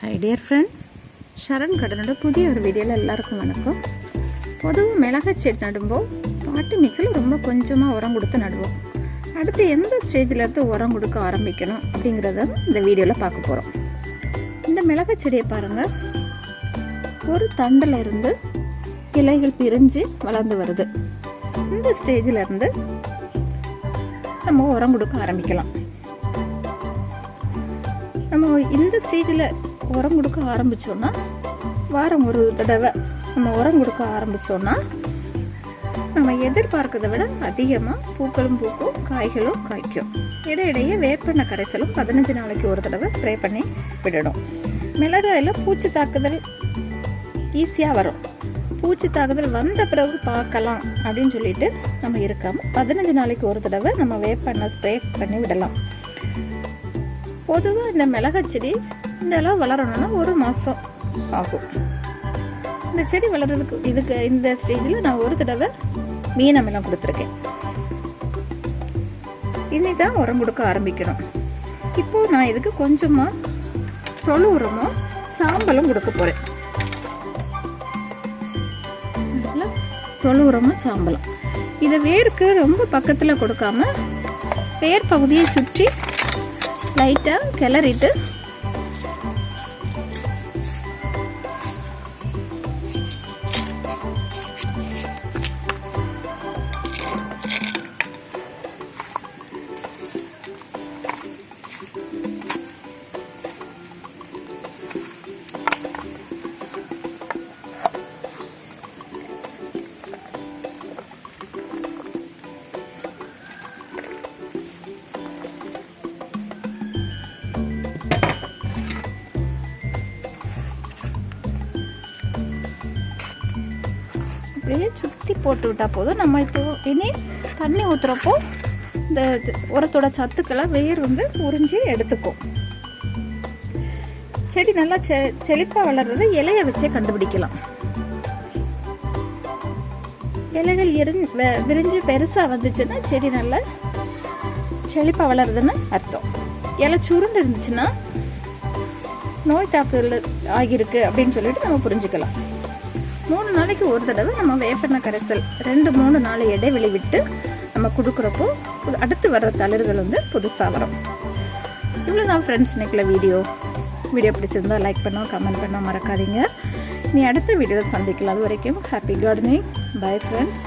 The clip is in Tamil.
ஹை டியர் ஃப்ரெண்ட்ஸ் ஷரண் கடனோட புதிய ஒரு வீடியோவில் எல்லாருக்கும் வணக்கம். பொதுவாக மிளகாய் செடி நடும்போது பாட்டி மிக்சில் ரொம்ப கொஞ்சமாக உரம் கொடுத்து நடுவோம். அடுத்து எந்த ஸ்டேஜில் இருந்து உரம் கொடுக்க ஆரம்பிக்கணும் அப்படிங்கிறத இந்த வீடியோவில் பார்க்க போகிறோம் இந்த மிளகாய் செடியை பாருங்கள் ஒரு தண்டில் இருந்து இலைகள் பிரிஞ்சு வளர்ந்து வருது. இந்த ஸ்டேஜில் இருந்து நம்ம உரம் கொடுக்க ஆரம்பிக்கலாம். நம்ம இந்த ஸ்டேஜில் உரம் கொடுக்க ஆரம்பித்தோன்னா வாரம் ஒரு தடவை நம்ம உரம் கொடுக்க ஆரம்பித்தோன்னா நம்ம எதிர்பார்க்கறதை விட அதிகமாக பூக்களும் பூக்கும் காய்களும் காய்க்கும். இடையிடையே வேப்பெண்ணெய் கரைசலும் பதினஞ்சு நாளைக்கு ஒரு தடவை ஸ்ப்ரே பண்ணி விடணும். மிளகாயில் பூச்சி தாக்குதல் ஈஸியாக வரும். பூச்சி தாக்குதல் வந்த பிறகு பார்க்கலாம் அப்படின்னு சொல்லிட்டு நம்ம இருக்காமல் பதினஞ்சு நாளைக்கு ஒரு தடவை நம்ம வேப்பெண்ணெய் ஸ்ப்ரே பண்ணி விடலாம். பொதுவாக இந்த மிளகாய் செடி இந்த அளவு வளரணும்னா ஒரு மாதம் ஆகும். இந்த செடி வளர்றதுக்கு இதுக்கு இந்த ஸ்டேஜில் நான் ஒரு தடவை மீன் அமிலம் கொடுத்துருக்கேன். இனி தான் உரம் கொடுக்க ஆரம்பிக்கணும். இப்போ நான் இதுக்கு கொஞ்சமாக தொழு உரமும் சாம்பலும் கொடுக்க போகிறேன் தொழு உரமும் சாம்பலும். இதை வேருக்கு ரொம்ப பக்கத்தில் கொடுக்காம வேர் பகுதியை சுற்றி லைட்டாக கிளறிட்டு அப்படியே சுற்றி போட்டு விட்டால் போதும். நம்ம இப்போ இனி தண்ணி ஊற்றுறப்போ இந்த உரத்தோட சத்துக்களை வேர் வந்து உறிஞ்சி எடுத்துக்கும். செடி நல்லா செ செழிப்பாக வளர்றது இலையை வச்சே கண்டுபிடிக்கலாம். இலைகள் எரிஞ்சு விரிஞ்சு பெருசாக வந்துச்சுன்னா செடி நல்லா செழிப்பாக வளருதுன்னு அர்த்தம். இலை சுருண்டு இருந்துச்சுன்னா நோய் தாக்குதல் ஆகியிருக்கு அப்படின்னு சொல்லிட்டு நம்ம புரிஞ்சுக்கலாம். மூணு நாளைக்கு ஒரு தடவை நம்ம வேப்பெண்ணெய் கரைசல் ரெண்டு மூணு நாள் இடைவெளி விட்டு நம்ம கொடுக்குறப்போ அடுத்து வர்ற தளிர்கள் வந்து புதுசாக வரும். இவ்வளோ தான் ஃப்ரெண்ட்ஸ் இன்றைக்குள்ள வீடியோ வீடியோ பிடிச்சிருந்தா லைக் பண்ணோம் கமெண்ட் பண்ணோம் மறக்காதீங்க. நீ அடுத்த வீடியோவில் சந்திக்கலாம். அது வரைக்கும் ஹாப்பி கார்டனிங் பை ஃப்ரெண்ட்ஸ்